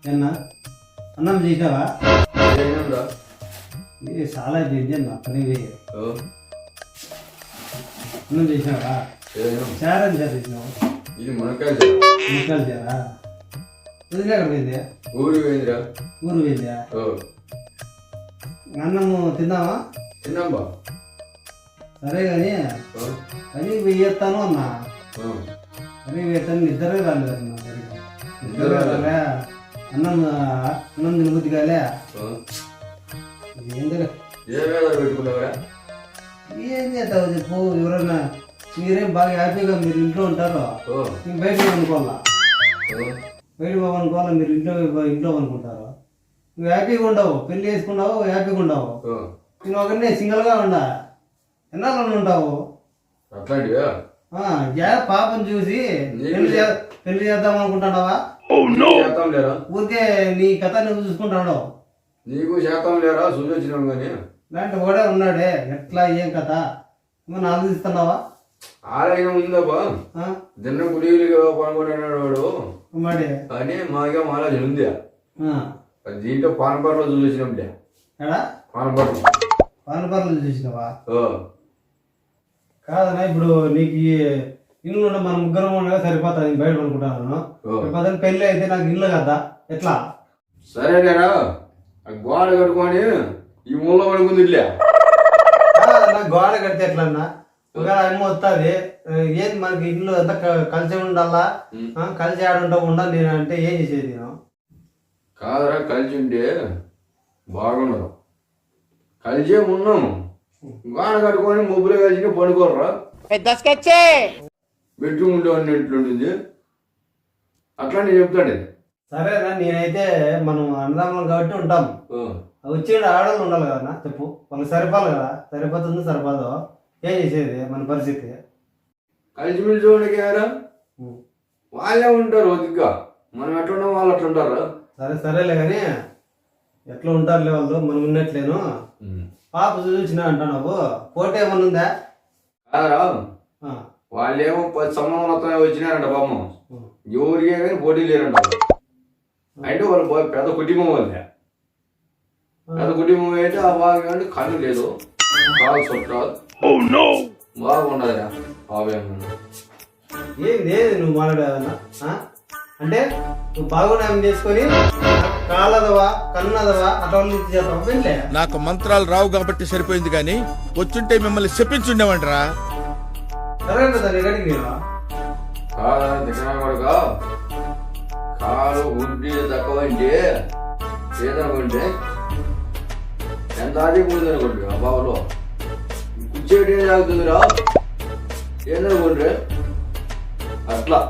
ఏనా అన్నం ఏమైందిరా? ఇది చాలా వేయి. ఓ, అన్నం ఏమైంది? చారని చారు చేసినావు. ఇది మునక్కాయ చారు. ముక్కలు చారా వదిలే అక్కడ పోయింది? ఊరికి పోయిందిరా. ఊరు పోయిందా? అన్నము తిందామా తిన్నాం బా. సరే కానీ పని వెయ్యేస్తాను అన్నా. పని వేస్తాను నిద్రే రాలేదు అన్న. నిద్ర రాలే అన్నం అన్నం తినబుద్ధి కాలే. ఏ పెట్టుకున్నావురా? ఏం చేస్తావు? చెప్పు ఎవరన్నా మీరేం బాగా హ్యాపీగా మీరు ఇంట్లో ఉంటారు ఓ, మీకు బయట అనుకోవాలా ఓ. బయట పోవాలనుకోవాలా మీరు ఇంట్లో ఇంట్లో అనుకుంటారు నువ్వు హ్యాపీగా ఉండవు. పెళ్ళి చేసుకున్నావు? హ్యాపీగా ఉండవు. నేను ఒకరినే సింగిల్గా ఉండా. ఎన్నాళ్ళు ఉంటావు? అట్లాంటివా? ఆ, యా పాపం చూసి పెళ్ళి పెళ్ళి చేద్దాం అనుకుంటున్నావా? శాతం లేరా? ఊరికే నీ కథ నువ్వు చూసుకుంటాడు నీకు శాతం లేరా? చూసి వచ్చినాం కానీ? ఇలాంటి ఒకడే ఉన్నాడే. ఎట్లా ఏం కథ? ఏమన్నా ఆలోచిస్తున్నావా ఆలయం ఉందబ్బా? దిన్న గుడిగా పనుకుంటున్నాడు వాడు. మరి? కానీ మాకేం ఆలోచన ఉంది దీంట్లో పానపర్లో చూసి వచ్చినాంలే ఎడా? పానపర్లు పానపర్లు చూసినావా? ఓ, కాదన్నా ఇప్పుడు నీకు ఈ ఇల్లు ఉన్న మన ముగ్గురం ఉండగా సరిపోతుంది బయట అనుకుంటాను. పదని పెళ్ళి అయితే నాకు ఇల్లు కదా ఎట్లా? ఆ గోడ కట్టుకొని ఈ మూల పడుకుంది ఇల్లే. కాదన్నా గోడ కడితే ఎట్లా అన్నా ఒకవేళ అమ్మ వస్తుంది ఏంది మనకి ఇల్లు అంతా కలిసి ఉండాలా? కలిసి ఆడుంటావు ఉండాలి నేను అంటే ఏం చేసేది నేను? కాదురా కలిసి ఉంటే బాగుండదు. కలిసే ఉన్నాం. గోడ కట్టుకొని ముగ్గురు కలిసి పడుకోర్రా. బెడ్రూమ్ ఉండే ఎట్లుంటుంది అట్లా నేను చెప్తాడు. ఇది. సరేనా నేనైతే మనం అన్నదమ్ములం కాబట్టి ఉంటాం. వచ్చే ఆడవాళ్ళు ఉండాలి కదా చెప్పు. వాళ్ళకి సరిపోవాలి కదా సరిపోతుంది సరిపోదు? ఏం చేసేది మన పరిస్థితి? కలిసి మెలిసి వాళ్ళకి ఏరా? ఉం. వాళ్ళే ఉంటారు ఒదిగ్గా మనం ఎట్లున్నాం వాళ్ళు అట్లా ఉంటారు? సరే సరేలే కానీ ఎట్లా ఉంటారులే వాళ్ళు? మనం ఉన్నట్లేను. పాప చూసిన అంటున్నావు పోటీ ఏమన్నా ఉందా? కాదరా. ఆ, వాళ్ళేమో పది సంవత్సరాలు వచ్చినారంట బామ్మ ఉం. ఎవరికే కానీ పోటీ లేరంట అంటే వాళ్ళు పెద్ద కుటుంబం వాళ్ళే. పెద్ద కుటుంబం అయితే ఆ బాగా కన్ను లేదు. కాలు చుట్టాలు బాగుండదురా బాబేమన్నా ఏంది ఏంది నువ్వు మాట్లాడేదన్నా? ఆ? అంటే నువ్వు బాగున్నాయం చేసుకొని కన్నదవా నాకు మంత్రాలు రావు కాబట్టి సరిపోయింది కానీ వచ్చుంటే మిమ్మల్ని చెప్పించుండేవంటరా సరే కాలు ఎంత పోయిందనుకోండి ఆ బాబులో? కూర్చోటి ఏం తాగుతుందిరా? ఏందనుకోండి అట్లా.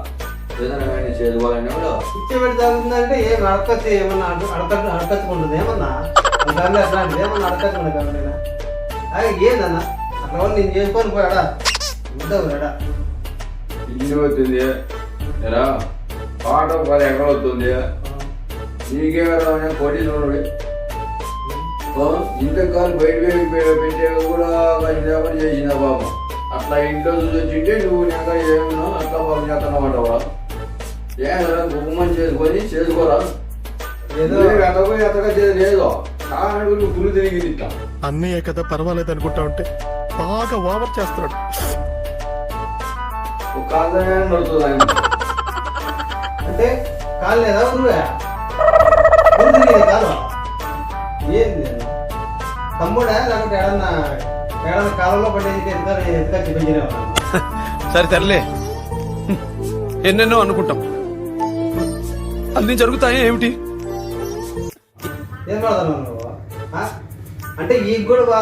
ఏదైనా కానీ చేసుకోవాలని కూడా కూర్చోబెట్టి తాగుతుందంటే ఏం అడకచ్చు ఏమన్నా అడ- అడక అడకచ్చుకుంటుంది ఏమన్నా? దాన్ని అట్లాంటిది ఏమన్నా అడకచ్చుకుంటుంది కాబట్టి అదే ఏందన్నా? అట్లా వాళ్ళు నేను చేసుకొని పోయాడా? ఉండవు రాడా ఇల్లు అవుతుంది ఎరా పాట పది ఎక్కడ అవుతుంది నీకే కదా కోటి చూడండి ఇంతకాలం బయట వెళ్ళి పె- పెట్టే కూడా చేసిన బాబు అట్లా ఇంట్లో చూసి వచ్చింటే నువ్వు నేను ఏమన్నా అట్లా ఏమరా గుమ్మని చేసుకొని చేసుకోరా ఏదో ఎతగో ఎతగా చేసి లేదు కారణం నువ్వు గురి తిరిగి ఇట్లా అన్నయ్య కదా పర్వాలేదు అనుకుంటా ఉంటే బాగా ఓవర్ కాదనే నడుతుంది ఆయన అంటే కాలు లేదా ఏంది తమ్ముడా లేకపోతే ఏడన్నా ఏడన్నా కాలంలో పడేది పెంచినావా సరే తరలే ఎన్నెన్నో అనుకుంటాం. అన్ని జరుగుతాయి ఏమిటి? అంటే ఈ కూడా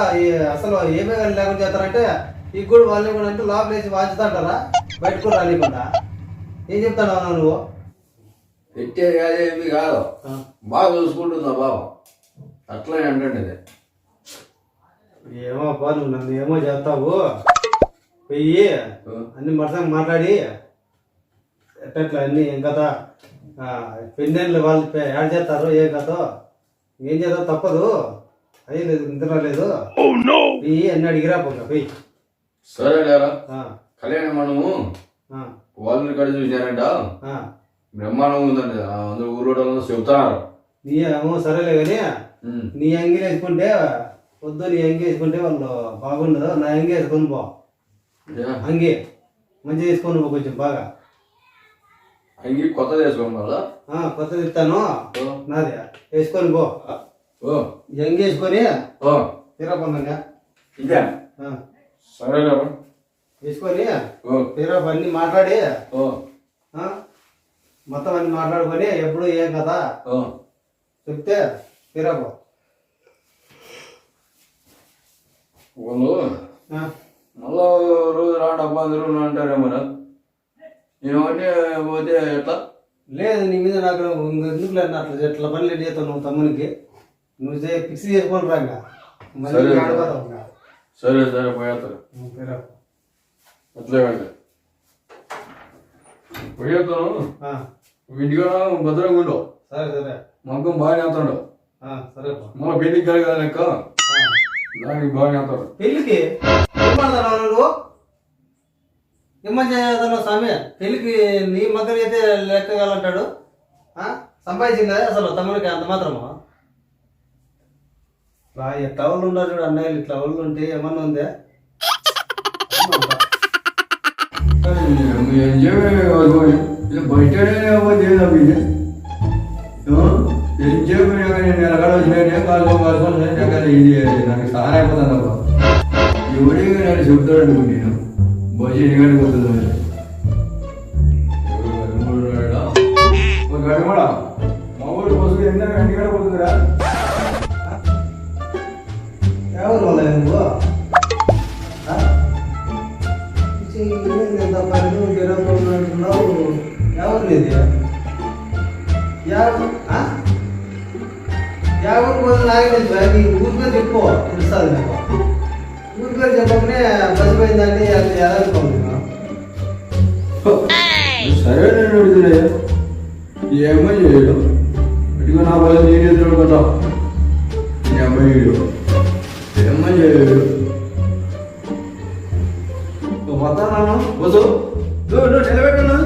అసలు ఏమే కానీ లేకుండా చేస్తారంటే ఈ కూడా వాళ్ళని కూడా అంటే లోపల వేసి వాచుతాంటారా బయట కూడా రానికుండా ఏం చెప్తాను నువ్వు? కాదేమి కాదు. ఆ. బాగా చూసుకుంటుందా బాబు. అట్లనే అంటే ఇది. ఏమో అబ్బా నువ్వు నన్ను ఏమో చేస్తావు. పోయి అన్ని మరసంగా మాట్లాడి. ఎట్టట్లా అన్ని ఏం కథ? పెన్నెళ్ళు వాళ్ళు పె- యాడ్ చేస్తారు ఏం కథ? ఏం చేద్దాం? తప్పదు. అయ్యి లేదు నిద్ర లేదు. పోయి అన్ని అడిగిరా పోగా పోయి. సరే లేరా ఆ, కళ్యాణం మనము వాళ్ళని కడ చూసారంట ఆ. బ్రహ్మాండం ఉందండి అందరూ వాళ్ళందరూ చెబుతున్నారు. నీ ఏమో సరేలే కానీ. నీ అంగి వేసుకుంటే వద్దు నీ అంగి వేసుకుంటే వాళ్ళు బాగుండదు. నా అంగి వేసుకొని పో? అంగి మంచిగా వేసుకొని పో కొంచెం బాగా. అంగి కొత్తది ఆ, కొత్తది ఇస్తాను. నాది. వేసుకొని పో. అంగి వేసుకొని ఓ. తీరపందంగా ఇదే? సరేలే వేసుకొని ఓ. తీరప అన్ని మాట్లాడి ఓ. ఆ, మొత్తం అన్ని మాట్లాడుకొని ఎప్పుడు ఏం కదా ఓ. చెప్తే తీరపో. వాళ్ళు ఆ, మళ్ళా రోజు రాండి అబ్బా అందరూ అంటారేమో నేనంటే పోతే ఎట్లా లేదు నీ మీద నాకు ఇంక ఎందుకు లేదు అట్లా ఎట్లా పని లేట్ చేస్తావు నువ్వు తమ్మునికి? నువ్వు చే- ఫిక్స్ చేసుకొని రాగా. మళ్ళీ సరే. ఆడిపోతావు ఇంకా. సరే సరే పోయేస్తారు నువ్వు తీరపో. అట్లే వెళ్ళి పోయేస్తాను ఆ, ఇంటిగా భద్రంగా ఉండు. సరే సరే. మగ్గం బాగానే అవుతాడు. ఆ, సరే పో. మళ్ళీ పెళ్ళికి కలగదా లెక్క. ఆ. దానికి బాగానే అవుతాడు. పెళ్ళికి? ఏం పడతావు నువ్వు? ఏమని చేస్తున్నావు స్వామి పెళ్ళికి నీ మద్దతు అయితే లెక్కగలంటాడు ఆ? సంపాదించిందా అసలు తమ్ముడికి అంత మాత్రము రా, ఎట్లా వాళ్ళు ఉన్నారు చూడు అన్నయ్యలు ఇట్లా వాళ్ళు ఉంటే ఏమన్నా ఉందే ఏం చేయలేదు ఇది ఏం చేయకుండా నేను ఎక్కడ వచ్చినా కాలు కాలు ఇది నాకు సహాయం అయిపోతుంది అబ్బా నేను బస్సు ఎన్ని గంటలకు వస్తుంది గడిమడా మా ఊరు బస్సు ఎన్ని ఎన్ని గంటలకు వస్తుందిరా ఎవరు వాళ్ళ నువ్వు ఆ? ఛీ, ఏంది ఇంత పని జరగకుండా ఉంటున్నావు? పేరు చెప్పకనే బసిపోయిందంటే అది ఎలా అనుకుంటున్నావు సరే నేను ఏమో చేయడు ఇదిగో నా బస్సు నేను ఎదురు కదా ఈ అమ్మాయి ఏమో చేయడు వస్తాను బస్సు నువ్వు నువ్వు నిలబెట్టున్నా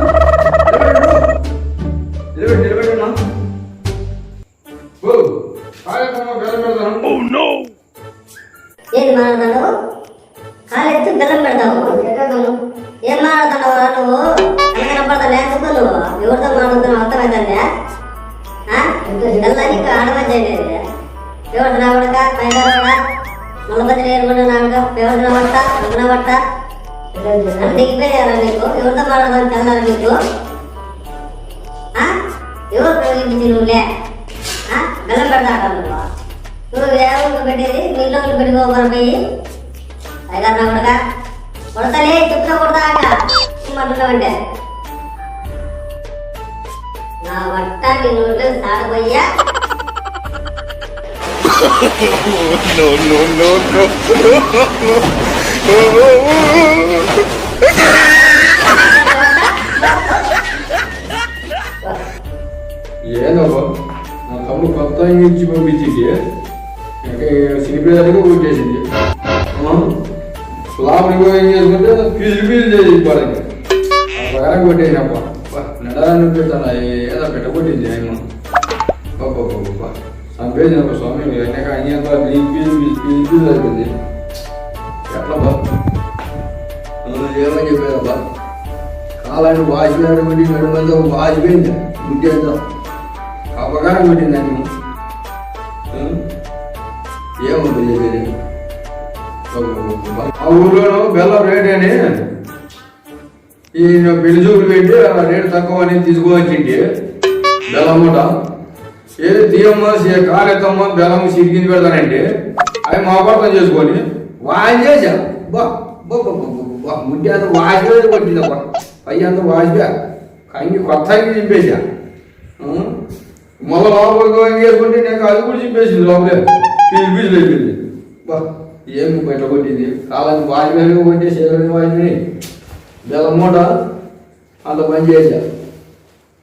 ఎవరు రావడక పైన రావడా ముళ్ళపతి నేర్పడి రావడ ఎవరు రావట ఉన్నవట దిగిపోయారా నీకు ఎవరితో మాట్లాడదానికి వెళ్ళారా నీకు ఆ? ఎవరు ప్రయోగించి నువ్వులే ఆ? బెల్లం పెడతా నువ్వు నువ్వు ఎవరికి పెట్టేది మీ ఇంట్లో పెట్టుకోమని పోయి అయ్యారు నా కొడక కొడతలే చెప్తా కొడతా అంటున్నావంటే నా వట్ట నీ నోట్లో సాడబోయ్యా ఏందబ్బా నా తమ్ముడు కొత్త ఇచ్చి పంపించింది ఇంకా సినిపేదానికి ఊటేసింది లాభం ఏం చేసుకుంటే ఫీజులు ఫీజులు చేసి ఇవ్వడానికి ప్రకారం కొట్టేసినప్ప నడాలని పెడతాను ఏదో పెట్టకొట్టింది ఆయన చంపేసినప్ప స్వామి అయినాక అయ్యాక fees fees fees fees fees అయిపోయింది ఎట్లా బా ఏమని చెప్పేదబ్బా కాలాన్ని వాచిపోయాడు పెట్టి నడుమంతా వాచిపోయింది గుడ్డేద్దాం అపకారం పెట్టింది అని ఏముంది చెప్పేది ఆ ఊర్లో బెల్లం రేట్ అని ఈ పెళ్ళి చూపులు పెట్టి రేటు తక్కువ అని తీసుకువచ్చింది బెల్లం మూట ఏది తీయమ్మ ఏ కారెత్తమ్మ బెలమ్మ సిరిగింది పెడతానంటే అవి మా చేసుకొని వాచేసా బా బా బా బా బా బా ముడ్డి అంతా కొట్టింది అబ్బా పై అంత వాసిపోయా కంగి కొత్త అంగి చింపేసా మళ్ళీ లోపలికి వేసుకుంటే నేను అది కూడా చింపేసింది లోపలే పీజు పీజులు అయిపోయింది బా ఏం బయట కొట్టింది కాలానికి వాసిపోయి కొట్టే శరీరం వాసిపోయి బెల్లం మూట అంత పని చేశా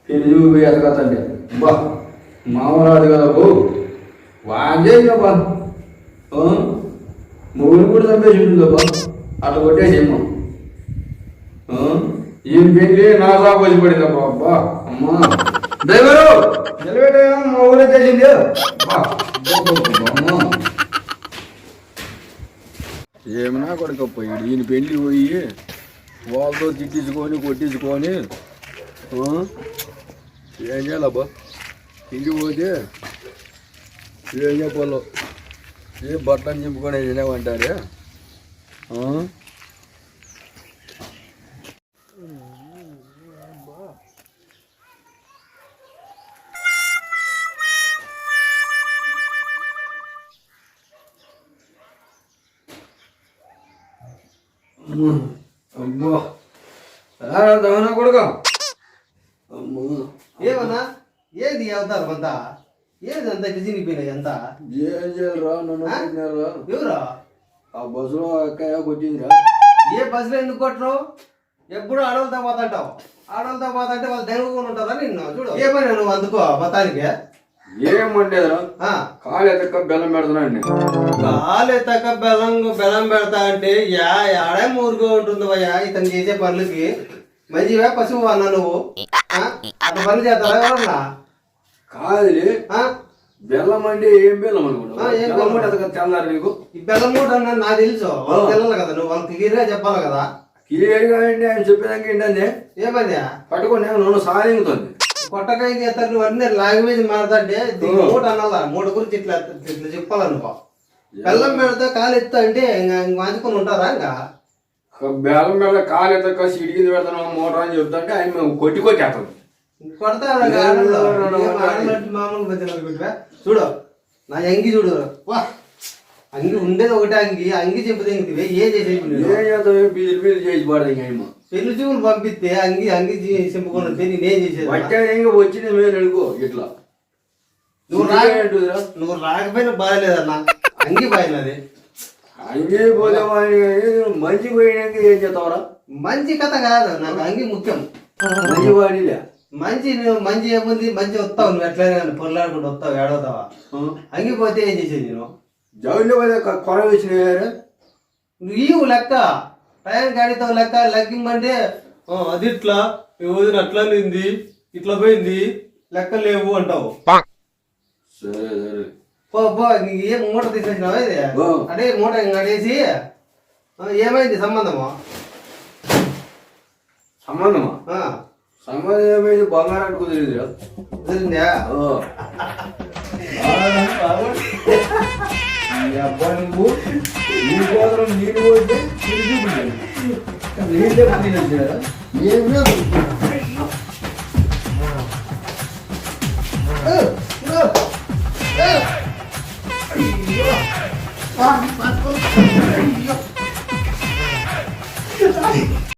పెళ్ళి చూపి ఎదగతండి బా మామూలు కదా బాబు వాంచేసిన బా మొగుడు కూడా చంపేసి ఉంటుంది బా అట్లా కొట్టేసేమో ఈయన పెళ్ళి నా సాగు వచ్చి పడింది అబ్బా అమ్మా. డ్రైవరు నిలబెట్టేమో మా ఊరే తెలిసింది ఏమన్నా కొడుకు పోయాడు ఈయన పెళ్ళి పోయి వాళ్ళతో తిట్టించుకొని కొట్టించుకొని ఏం చేయాలబ్బా? ఇంటికి పోతే ఏం చెప్పాలో ఏ బట్టలు చెప్పుకొని తినేమంటారే ఆ? అమ్మో దహన కొడుక? అమ్మో. ఏమన్నా? ఏది అవుతారు అంతా ఏది అంత డిజినిపోయినాయి అంతా? ఏం చేయాలరా నన్ను? కొట్టినారా? ఎవరా? ఆ బస్సులో అక్కయ్య కొట్టిందిరా. ఏ బస్సులో ఎందుకు కొట్టరు ఎప్పుడు ఆడవాళ్ళతో పోతుంటావు? ఆడవాళ్ళతో పోతుంటే వాళ్ళు దెంగుకొని ఉంటారా నిన్ను? చూడు. ఏ పని నువ్వు అందుకో మొత్తానికి ఏమంటేదిరా ఆ, కాలు ఎత్తక్క బెల్లం పెడుతున్నాండి కాలు ఎత్తక బెల్లం బెల్లం పెడతా అంటే యా ఆడే ఊరుగా ఉంటుంది భయ్యా ఇతను చేసే పనులకి. మంచివే పశువు అన్న నువ్వు? పనులు చేస్తారా ఎవరన్నా? కాదులే. ఆ? బెల్లం అంటే ఏం బెల్లం అనుకున్నావు ఏం బెల్లం తెల్లారు నీకు? ఈ బెల్లం కూడా అన్న నాకు తెలుసు. వాళ్ళకి తెలియాలి కదా నువ్వు వాళ్ళకి క్లియర్గా చెప్పాలి కదా. క్లియర్గా అండి ఆయన చెప్పేదానికి ఏంటంటే? ఏమని పట్టుకొని నన్ను సాధింగుతుంది కొట్టకాయ చేస్తారు నువ్వు అన్ని లాంగ్వేజ్ మాట్లాడితే దీనికి మూట అనాలా మూట గురించి ఇట్లా ఇట్లా చెప్పాలనుకో. బెల్లం పెడితే కాలు ఎత్తు అంటే ఇంకా వాంచుకొని ఉంటారా ఇంకా? బెల్లం బెల్లం కాలు ఎత్తక్క సిడికింది పెడతాను మోటార్ అని చెప్తుంటే ఆయన మేము కొట్టి కొట్టి వేస్తాడు కొడతాడు లేదు, ఆడల్లో. లేదు, లేదు, ఏం ఆడలంటే మామూలు మధ్యలో పెట్టివా? చూడు నా అంగి చూడు. అంగి ఉండేది ఒకటే అంగి అంగి చెప్తే ఇంటివి ఏం చేసేది బీజులు బీజులు చేసి పడదు ఇంకా ఏమో. పెళ్ళి చూపులు పంపిస్తే అంగి అంగి చెంపుకొని వస్తే నేనేం చేసేది? వచ్చా ఇంకా వచ్చింది మేము అడుకో ఇట్లా. నువ్వు నువ్వు రా- రాంటుదిరా నువ్వు రాకపోయినా బాగాలేదన్నా అంగి బాగినది అంగే పోతే మంచి పోయినాక ఏం చేస్తావురా? మంచి కథ కాదు నాకు అంగి ముఖ్యం. మంచి వాడిలే. మంచి నువ్వు మంచి ఏముంది? మంచి వస్తావు నువ్వు ఎట్లయినా కానీ పొల్లాడుకుంటూ వస్తావు ఏడవుతావా? అంగిపోతే ఏం చేసేది నేను? జౌల్లో పోతే కొర వచ్చినాయారు నువ్వు లెక్క. టైం గాడితో లెక్క లెక్కింమంటే "ఆ, అది ఇట్లా వదిన అట్లా నింది ఇట్లా పోయింది లెక్క లేవు అంటావు. సరే సరే. పో పో నీకు ఏం మూట తీసేసినావా ఇది. అదే మూట అడేసి ఏమైంది సంబంధము? సంబంధమా? సంబంధం ఏమైంది? బంగారం కుదిరిందా అబ్బాయి నువ్వు. నీ కోసం నీళ్ళు పోతే తిరిగి నీళ్ళు ఏం లేదు. ఆ.